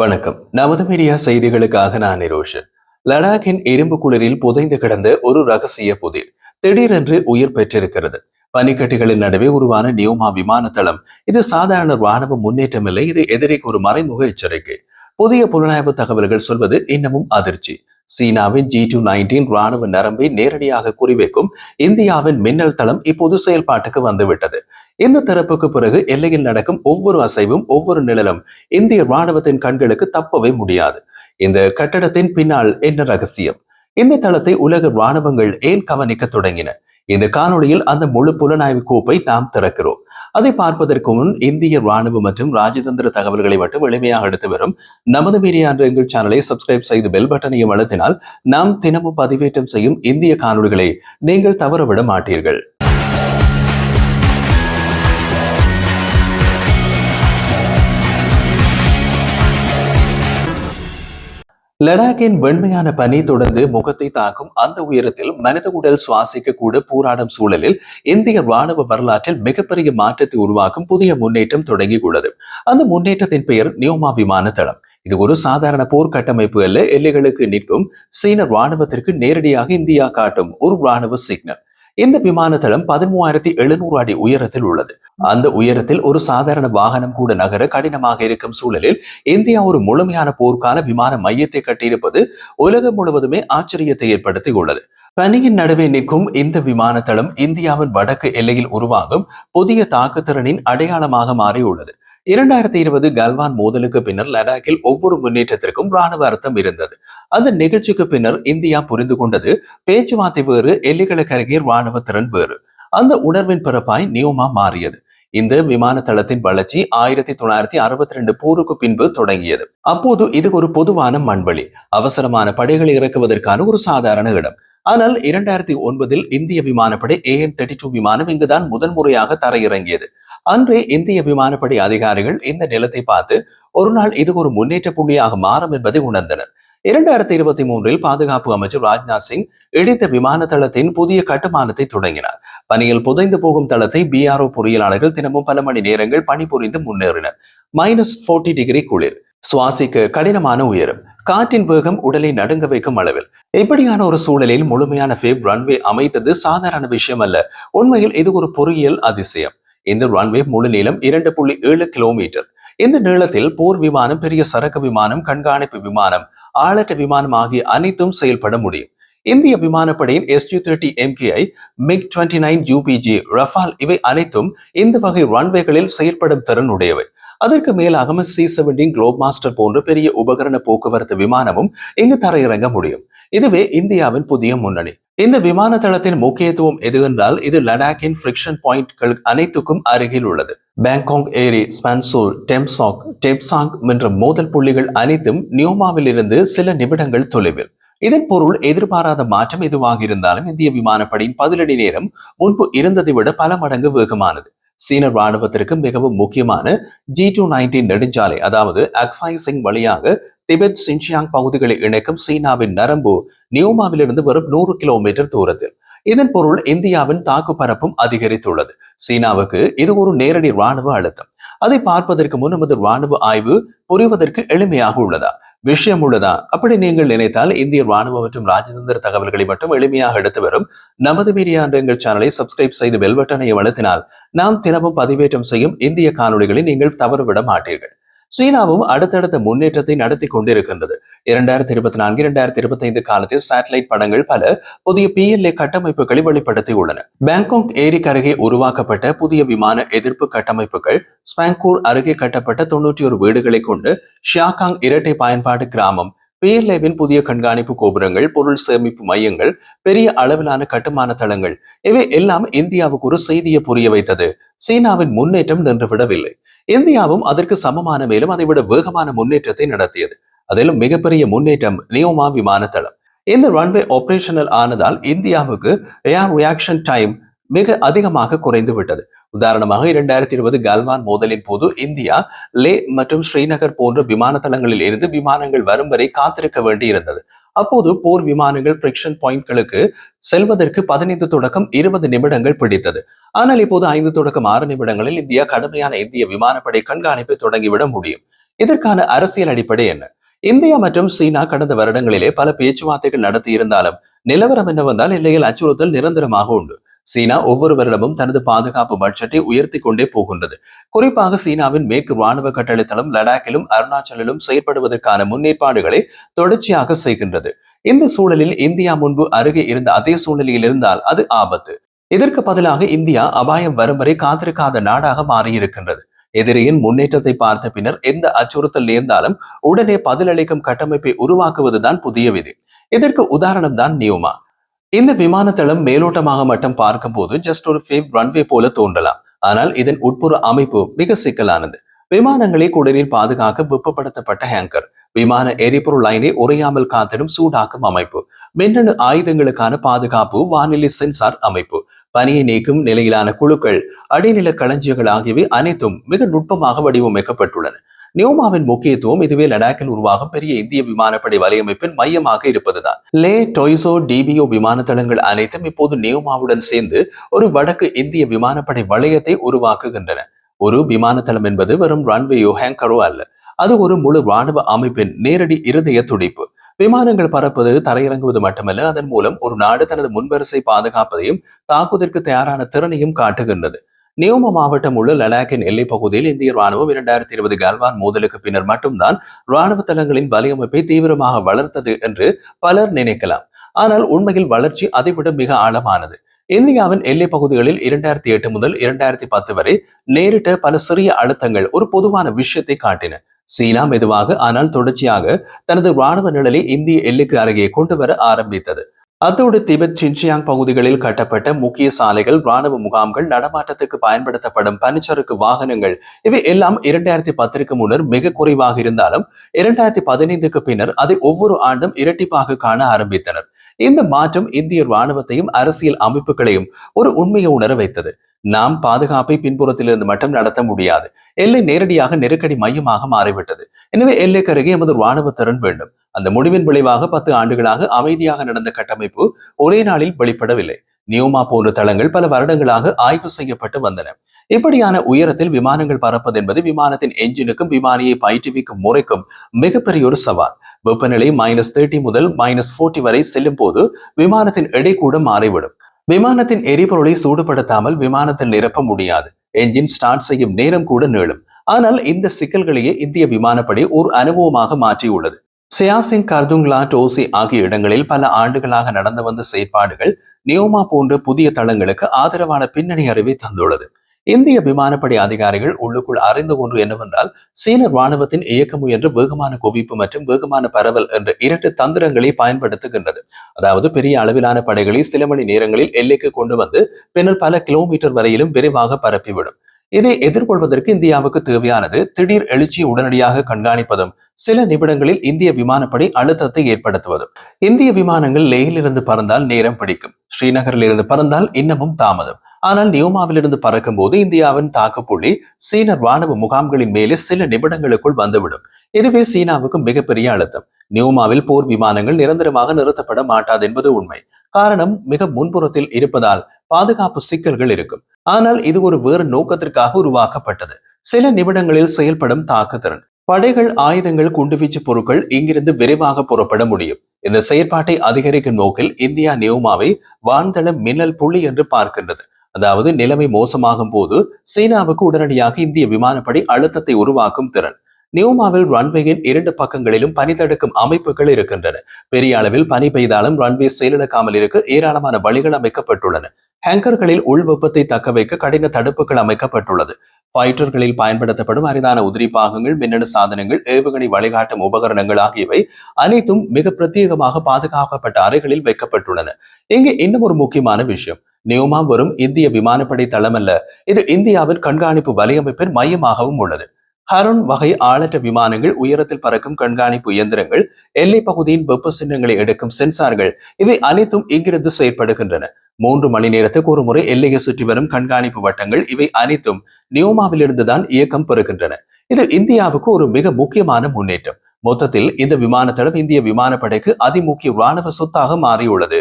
வணக்கம். நமது மீடியா செய்திகளுக்காக நான் நிரோஷன் லடாக்கின் இரும்பு குளிரில் புதைந்து கிடந்த ஒரு ரகசிய புதிர் திடீரென்று உயிர் பெற்றிருக்கிறது. பனிக்கட்டிகளின் நடுவே உருவான நியூமா விமான தளம் இது சாதாரண ராணுவ முன்னேற்றம் இல்லை இது எதிரிக்கு ஒரு மறைமுக எச்சரிக்கை. புதிய புலனாய்வு தகவல்கள் சொல்வது இன்னமும் அதிர்ச்சி. சீனாவின் ஜி டூ நைன்டீன் ராணுவ நரம்பை நேரடியாக குறிவைக்கும் இந்தியாவின் மின்னல் தளம் இப்போது செயல்பாட்டுக்கு வந்துவிட்டது. இந்த திறப்புக்கு பிறகு எல்லையில் நடக்கும் ஒவ்வொரு அசைவும் ஒவ்வொரு நிழலும் இந்திய ராணுவத்தின் கண்களுக்கு தப்பவே முடியாது. இந்த கட்டடத்தின் பின்னால் என்ன ரகசியம்? இந்த தளத்தை உலக ராணுவங்கள் ஏன் கவனிக்க தொடங்கின? இந்த காணொளியில் அந்த முழு புலனாய்வு கோப்பை நாம் திறக்கிறோம். அதை பார்ப்பதற்கு முன் இந்திய ராணுவ மற்றும் ராஜதந்திர தகவல்களை மட்டும் எளிமையாக எடுத்து வரும் நமது மீடியா எங்கள் சேனலை சப்ஸ்கிரைப் செய்து பெல் பட்டனையும் அழுத்தினால் நாம் தினமும் பதிவேற்றம் செய்யும் இந்திய காணொளிகளை நீங்கள் தவறவிட மாட்டீர்கள். லடாக்கின் வெண்மையான பனி தொடர்ந்து முகத்தை தாக்கும் அந்த உயரத்தில் மனித உடல் சுவாசிக்க கூட போராடும் சூழலில் இந்திய ராணுவ வரலாற்றில் மிகப்பெரிய மாற்றத்தை உருவாக்கும் புதிய முன்னேற்றம் தொடங்கியுள்ளது. அந்த முன்னேற்றத்தின் பெயர் நியோமா விமான தளம். இது ஒரு சாதாரண போர் கட்டமைப்பு அல்ல. எல்லைகளுக்கு நிற்கும் சீன ராணுவத்திற்கு நேரடியாக இந்தியா காட்டும் ஒரு ராணுவ சிக்னல். இந்த விமான தளம் பதிமூவாயிரத்தி எழுநூறு அடி உயரத்தில் உள்ளது. அந்த உயரத்தில் ஒரு சாதாரண வாகனம் கூட நகர கடினமாக இருக்கும் சூழலில் இந்தியா ஒரு முழுமையான போர்க்கால விமான மையத்தை கட்டியிருப்பது உலகம் முழுவதுமே ஆச்சரியத்தை ஏற்படுத்தியுள்ளது. பனியின் நடுவே நிற்கும் இந்த விமான தளம் இந்தியாவின் வடக்கு எல்லையில் உருவாகும் புதிய தாக்குத்திறனின் அடையாளமாக மாறியுள்ளது. இரண்டாயிரத்தி இருபது கல்வான் மோதலுக்கு பின்னர் லடாக்கில் ஒவ்வொரு முன்னேற்றத்திற்கும் ராணுவ அர்த்தம் இருந்தது. அந்த நிகழ்ச்சிக்கு பின்னர் இந்தியா புரிந்து கொண்டது பேச்சுவார்த்தை வேறு எல்லைகளுக்கு அருகே ராணுவ திறன் வேறு. அந்த உணர்வின் பிறப்பாய் நியோமா மாறியது. இந்த விமான தளத்தின் வளர்ச்சி ஆயிரத்தி தொள்ளாயிரத்தி அறுபத்தி ரெண்டு போருக்கு பின்பு தொடங்கியது. அப்போது இது ஒரு பொதுவான மண்வெளி. அவசரமான படைகளை இறக்குவதற்கான ஒரு சாதாரண இடம். ஆனால் இரண்டாயிரத்தி ஒன்பதில் இந்திய விமானப்படை ஏஎன் தேர்ட்டி டூ விமானம் இங்குதான் முதல் முறையாக தரையிறங்கியது. அன்றே இந்திய விமானப்படை அதிகாரிகள் இந்த நிலத்தை பார்த்து ஒரு நாள் இது ஒரு முன்னேற்ற புள்ளியாக மாறும் என்பதை உணர்ந்தனர். இரண்டாயிரத்தி இருபத்தி மூன்றில் பாதுகாப்பு அமைச்சர் ராஜ்நாத் சிங் இடித்த விமான தளத்தின் புதிய கட்டுமானத்தை தொடங்கினார். பணியில் புதைந்து போகும் தளத்தை பிஆர்ஓ பொறியியலாளர்கள் தினமும் பல மணி நேரங்கள் பணிபுரிந்து முன்னேறினர். மைனஸ் போர்ட்டி டிகிரி குளிர். சுவாசிக்க கடினமான உயரம். காற்றின் வேகம் உடலை நடுங்க வைக்கும் அளவில். இப்படியான ஒரு சூழலில் முழுமையான ஃபேப் ரன்வே அமைத்தது சாதாரண விஷயம் அல்ல. உண்மையில் இது ஒரு பொறியியல் அதிசயம். இந்த ரன்வே முழு நீளம் இரண்டு புள்ளி ஏழு கிலோமீட்டர் இந்த நீளத்தில் போர் விமானம் பெரிய சரக்கு விமானம் கண்காணிப்பு விமானம் ஆளற்ற விமானம் ஆகிய அனைத்தும் செயல்பட முடியும். இந்திய விமானப்படையின் SU thirty MKI MiG twenty nine UPG Rafale இவை அனைத்தும் இந்த வகை ரன்வேகளில் செயல்படும் திறன் உடையவை. அதற்கு மேலாக சி செவன்டீன் குளோப் மாஸ்டர் போன்ற பெரிய உபகரண போக்குவரத்து விமானமும் இங்கு தரையிறங்க முடியும். இதுவே இந்தியாவின் புதிய முன்னணி. இந்த விமான தளத்தின் முக்கியத்துவம் எது என்றால் இது லடாக்கின் ஃபிரிக்ஷன் பாயிண்ட்கள் அனைத்துக்கும் அருகில் உள்ளது. பேங்காங் ஏரி ஸ்பான்சோல் டெம்சாங் டெப்சாங் என்ற மோதல் புள்ளிகள் அனைத்தும் நியோமாவில் இருந்து சில நிமிடங்கள் தொலைவில். இதன் பொருள் எதிர்பாராத மாற்றம் எதுவாக இருந்தாலும் இந்திய விமானப்படையின் பதிலடி நேரம் முன்பு இருந்ததை விட பல மடங்கு வேகமானது. சீன ராணுவத்திற்கு மிகவும் முக்கியமான ஜி டூ நைன்டீன் நெடுஞ்சாலை அதாவது அக்சாய் சிங் வழியாக திபெத் சின்சியாங் பகுதிகளை இணைக்கும் சீனாவின் நரம்பு நியூமாவிலிருந்து வரும் நூறு கிலோமீட்டர் தூரத்தில். இதன் பொருள் இந்தியாவின் தாக்குப்பரப்பும் அதிகரித்துள்ளது. சீனாவுக்கு இது ஒரு நேரடி ராணுவ அழுத்தம். அதை பார்ப்பதற்கு முன் நமது ராணுவ ஆய்வு புரிவதற்கு எளிமையாக உள்ளதா? விஷயம் உள்ளதா? அப்படி நீங்கள் நினைத்தால் இந்திய ராணுவ மற்றும் ராஜதந்திர தகவல்களை மட்டும் எளிமையாக எடுத்து வரும். நமது மீடியா என்ற எங்கள் சேனலை சப்ஸ்கிரைப் செய்து பெல்பட்டனை அழுத்தினால் நாம் தினமும் பதிவேற்றம் செய்யும் இந்திய காணொலிகளை நீங்கள் தவறுவிட மாட்டீர்கள். சீனாவும் அடுத்தடுத்த முன்னேற்றத்தை நடத்தி கொண்டிருக்கின்றது. இரண்டாயிரத்தி இருபத்தி நான்கு இரண்டாயிரத்தி இருபத்தி ஐந்து காலத்தில் சேட்டலைட் படங்கள் பல புதிய பிஎல்ஏ கட்டமைப்புகளை வெளிப்படுத்தியுள்ளன. உள்ளன ஏரிக்கு அருகே உருவாக்கப்பட்ட புதிய விமான எதிர்ப்பு கட்டமைப்புகள் ஸ்பாங்கூர் அருகே கட்டப்பட்ட தொன்னூற்றி ஒரு வீடுகளை கொண்டு ஷியாகாங் இரட்டை பயன்பாடு கிராமம் பிஎல்ஏவின் புதிய கண்காணிப்பு கோபுரங்கள் பொருள் சேமிப்பு மையங்கள் பெரிய அளவிலான கட்டுமான தளங்கள் இவை எல்லாம் இந்தியாவுக்கு ஒரு செய்தியை புரிய வைத்தது. சீனாவின் முன்னேற்றம் நின்றுவிடவில்லை. இந்தியாவும் அதற்கு சமமான மேலும் அதைவிட வேகமான முன்னேற்றத்தை நடத்தியது. அதிலும் மிகப்பெரிய முன்னேற்றம் நியோமா விமான தளம் இந்த ரன்வே ஆபரேஷனல் ஆனதால் இந்தியாவுக்கு ஏர் ரியாக்ஷன் டைம் மிக அதிகமாக குறைந்து விட்டது. உதாரணமாக இரண்டாயிரத்தி இருபது கல்வான் மோதலின் போது இந்தியா லே மற்றும் ஸ்ரீநகர் போன்ற விமான தளங்களில் இருந்து விமானங்கள் வரும் வரை காத்திருக்க வேண்டியிருந்தது. அப்போது போர் விமானங்கள் பிரிக்ஷன் பாயிண்ட்களுக்கு செல்வதற்கு பதினைந்து தொடக்கம் இருபது நிமிடங்கள் பிடித்தது. ஆனால் இப்போது ஐந்து தொடக்கம் ஆறு நிமிடங்களில் இந்தியா கடுமையான இந்திய விமானப்படை கண்காணிப்பை தொடங்கிவிட முடியும். இதற்கான அரசியல் அடிப்படை என்ன? இந்தியா மற்றும் சீனா கடந்த வருடங்களிலே பல பேச்சுவார்த்தைகள் நடத்தி இருந்தாலும் நிலவரம் என்னவென்றால் எல்லையில் அச்சுறுத்தல் நிரந்தரமாக உண்டு. சீனா ஒவ்வொரு வருடமும் தனது பாதுகாப்பு பட்ஜெட்டை உயர்த்தி கொண்டே போகின்றது. குறிப்பாக சீனாவின் மேற்கு ராணுவ கட்டளைத்தளம் லடாக்கிலும் அருணாச்சலிலும் செயற்படுவதற்கான முன்னேற்பாடுகளை தொடர்ச்சியாக செய்கின்றது. இந்த சூழலில் இந்தியா முன்பு அருகே இருந்த அதே சூழ்நிலையில் இருந்தால் அது ஆபத்து. இதற்கு பதிலாக இந்தியா அபாயம் வரும் வரை காத்திருக்காத நாடாக மாறியிருக்கின்றது. எதிரியின் முன்னேற்றத்தை பார்த்த பின்னர் எந்த அச்சுறுத்தல் நேர்ந்தாலும் உடனே பதிலளிக்கும் கட்டமைப்பை உருவாக்குவதுதான் புதிய விதி. இதற்கு உதாரணம் தான் நியூமா. இந்த விமானத்தளம் மேலோட்டமாக மட்டும் பார்க்கும் போது ஜஸ்ட் ஒரு ஃபேவ் ரன்வே போல தோன்றலாம். ஆனால் இதன் உட்புற அமைப்பு மிக சிக்கலானது. விமானங்களை குடலில் பாதுகாக்க வெப்பப்படுத்தப்பட்ட ஹேங்கர் விமான எரிபொருள் லைனை உறையாமல் காத்திடும் சூடாக்கும் அமைப்பு. மின்னணு ஆயுதங்களுக்கான பாதுகாப்பு வானிலை சென்சார் அமைப்பு. பனியை நீக்கும் நிலையிலான குழுக்கள் அடிநில களஞ்சியங்கள் ஆகியவை அனைத்தும் மிக நுட்பமாக வடிவமைக்கப்பட்டுள்ளன. நியோமாவின் முக்கியத்துவம் இதுவே லடாக்கில் உருவாகும் பெரிய இந்திய விமானப்படை வலையமைப்பின் மையமாக இருப்பதுதான். லே டொய்சோ டிபிஓ விமான தளங்கள் அனைத்தும் இப்போது நியோமாவுடன் சேர்ந்து ஒரு வடக்கு இந்திய விமானப்படை வளையத்தை உருவாக்குகின்றன. ஒரு விமானத்தளம் என்பது வெறும் ரன்வேயோ ஹேங்கரோ அல்ல. அது ஒரு முழு ராணுவ அமைப்பின் நேரடி இருதய துடிப்பு. விமானங்கள் பறப்பது தரையிறங்குவது மட்டுமல்ல அதன் மூலம் ஒரு நாடு தனது முன்வரிசை பாதுகாப்பதையும் தாக்குவதற்கு தயாரான திறனையும் காட்டுகின்றது. நியோம மாவட்டம் உள்ள லடாக்கின் எல்லைப் பகுதியில் இந்திய ராணுவம் இரண்டாயிரத்தி இருபது கால்வான் மோதலுக்கு பின்னர் மட்டும்தான் ராணுவ தளங்களின் வலையமைப்பை தீவிரமாக வளர்த்தது என்று பலர் நினைக்கலாம். ஆனால் உண்மையில் வளர்ச்சி அதைவிட மிக ஆழமானது. இந்தியாவின் எல்லை பகுதிகளில் இரண்டாயிரத்தி எட்டு முதல் இரண்டாயிரத்தி பத்து வரை நேரிட்ட பல சிறிய அழுத்தங்கள் ஒரு பொதுவான விஷயத்தை காட்டின. சீனா மெதுவாக ஆனால் தொடர்ச்சியாக தனது ராணுவ நிழலை இந்திய எல்லைக்கு அருகே கொண்டு வர ஆரம்பித்தது. அத்தோடு திபெத் சின்சியாங் பகுதிகளில் கட்டப்பட்ட முக்கிய சாலைகள் ராணுவ முகாம்கள் நடமாட்டத்துக்கு பயன்படுத்தப்படும் பனிச்சறுக்கு வாகனங்கள் இவை எல்லாம் இரண்டாயிரத்தி பத்திற்கு முன்னர் மிக குறைவாக இருந்தாலும் இரண்டாயிரத்தி பதினைந்துக்கு பின்னர் அதை ஒவ்வொரு ஆண்டும் இரட்டிப்பாக காண ஆரம்பித்தனர். இந்த மாற்றம் இந்திய ராணுவத்தையும் அரசியல் அமைப்புகளையும் ஒரு உண்மையை உணர வைத்தது. நாம் பாதுகாப்பை பின்புறத்திலிருந்து மட்டும் நடத்த முடியாது. எல்லை நேரடியாக நெருக்கடி மையமாக மாறிவிட்டது. எனவே எல்லைக்கு அருகே எமது ராணுவ திறன் வேண்டும். அந்த முடிவின் விளைவாக பத்து ஆண்டுகளாக அமைதியாக நடந்த கட்டமைப்பு ஒரே நாளில் வெளிப்படவில்லை. நியோமா போன்ற தளங்கள் பல வருடங்களாக ஆய்வு செய்யப்பட்டு வந்தன. இப்படியான உயரத்தில் விமானங்கள் பறப்பது என்பது விமானத்தின் என்ஜினுக்கும் விமானியை பயிற்றுவிக்கும் முறைக்கும் மிகப்பெரிய ஒரு சவால். வெப்பநிலை மைனஸ் தேர்ட்டி முதல் மைனஸ் போர்ட்டி வரை செல்லும் போது விமானத்தின் எடை கூட மாறிவிடும். விமானத்தின் எரிபொருளை சூடுபடுத்தாமல் விமானத்தில் நிரப்ப முடியாது. என்ஜின் ஸ்டார்ட் செய்யும் நேரம் கூட நீளும். ஆனால் இந்த சிக்கல்களையே இந்திய விமானப்படை ஒரு அனுபவமாக மாற்றியுள்ளது. சியாசிங் கர்துங்லா டோசி ஆகிய இடங்களில் பல ஆண்டுகளாக நடந்து வந்த செயற்பாடுகள் நியோமா போன்ற புதிய தளங்களுக்கு ஆதரவான பின்னணி அறிவை தந்துள்ளது. இந்திய விமானப்படை அதிகாரிகள் உள்ளுக்குள் அறிந்த ஒன்று என்னவென்றால் சீன ராணுவத்தின் இயக்கம் முயன்ற வேகமான குவிப்பு மற்றும் வேகமான பரவல் என்ற இரண்டு தந்திரங்களை பயன்படுத்துகின்றது. அதாவது பெரிய அளவிலான படைகளை சில மணி நேரங்களில் எல்லைக்கு கொண்டு வந்து பின்னர் பல கிலோமீட்டர் வரையிலும் விரைவாக பரப்பிவிடும். இதை எதிர்கொள்வதற்கு இந்தியாவுக்கு தேவையானது திடீர் எழுச்சியை உடனடியாக கண்காணிப்பதும் சில நிமிடங்களில் இந்திய விமானப்படை அழுத்தத்தை ஏற்படுத்துவதும். இந்திய விமானங்கள் லேயிலிருந்து பறந்தால் நேரம் பிடிக்கும் ஸ்ரீநகரிலிருந்து பறந்தால் இன்னமும் தாமதம். ஆனால் நியூமாவிலிருந்து பறக்கும் போது இந்தியாவின் தாக்குப்புள்ளி சீன ராணுவ முகாம்களின் மேலே சில நிமிடங்களுக்குள் வந்துவிடும். இதுவே சீனாவுக்கு மிகப்பெரிய அழுத்தம். நியோமாவில் போர் விமானங்கள் நிரந்தரமாக நிறுத்தப்பட மாட்டாது என்பது உண்மை. காரணம் மிக முன்புறத்தில் இருப்பதால் பாதுகாப்பு சிக்கல்கள் இருக்கும். ஆனால் இது ஒரு வேறு நோக்கத்திற்காக உருவாக்கப்பட்டது. சில நிமிடங்களில் செயல்படும் தாக்குத்திறன் படைகள் ஆயுதங்கள் குண்டுவீச்சு பொருட்கள் இங்கிருந்து விரைவாக புறப்பட முடியும். இந்த செயற்பாட்டை அதிகரிக்கும் நோக்கில் இந்தியா நியோமாவை வான்தள மின்னல் புள்ளி என்று பார்க்கின்றது. அதாவது நிலைமை மோசமாகும் போது சீனாவுக்கு உடனடியாக இந்திய விமானப்படை அழுத்தத்தை உருவாக்கும் திறன். நியூமாவில் ரன்வேயின் இரண்டு பக்கங்களிலும் பனி தடுக்கும் அமைப்புகள் இருக்கின்றன. பெரிய அளவில் பனி பெய்தாலும் ரன்வே செயலிழக்காமல் இருக்க ஏராளமான வழிகள் அமைக்கப்பட்டுள்ளன. ஹேங்கர்களில் உள் வெப்பத்தை தக்க வைக்க கடின தடுப்புகள் அமைக்கப்பட்டுள்ளது. ஃபைட்டர்களில் பயன்படுத்தப்படும் அரிதான உதிரி பாகங்கள் மின்னணு சாதனங்கள் ஏவுகணை வழிகாட்டும் உபகரணங்கள் ஆகியவை அனைத்தும் மிக பிரத்யேகமாக பாதுகாக்கப்பட்ட அறைகளில் வைக்கப்பட்டுள்ளன. இங்கு இன்னும் ஒரு முக்கியமான விஷயம். நியோமா வரும் இந்திய விமானப்படை தளமல்ல. இது இந்தியாவின் கண்காணிப்பு வலையமைப்பின் மையமாகவும் உள்ளது. ஹருண் வகை ஆளற்ற விமானங்கள் உயரத்தில் பறக்கும் கண்காணிப்பு இயந்திரங்கள் எல்லை பகுதியின் வெப்ப சின்னங்களை எடுக்கும் சென்சார்கள் இவை அனைத்தும் இங்கிருந்து செயற்படுகின்றன. மூன்று மணி நேரத்துக்கு ஒரு முறை எல்லையை சுற்றி வரும் கண்காணிப்பு வட்டங்கள் இவை அனைத்தும் நியோமாவிலிருந்துதான் இயக்கம் பெறுகின்றன. இது இந்தியாவுக்கு ஒரு மிக முக்கியமான முன்னேற்றம். மொத்தத்தில் இந்த விமானத்தளம் இந்திய விமானப்படைக்கு அதிமுக்கிய ராணுவ சொத்தாக மாறியுள்ளது.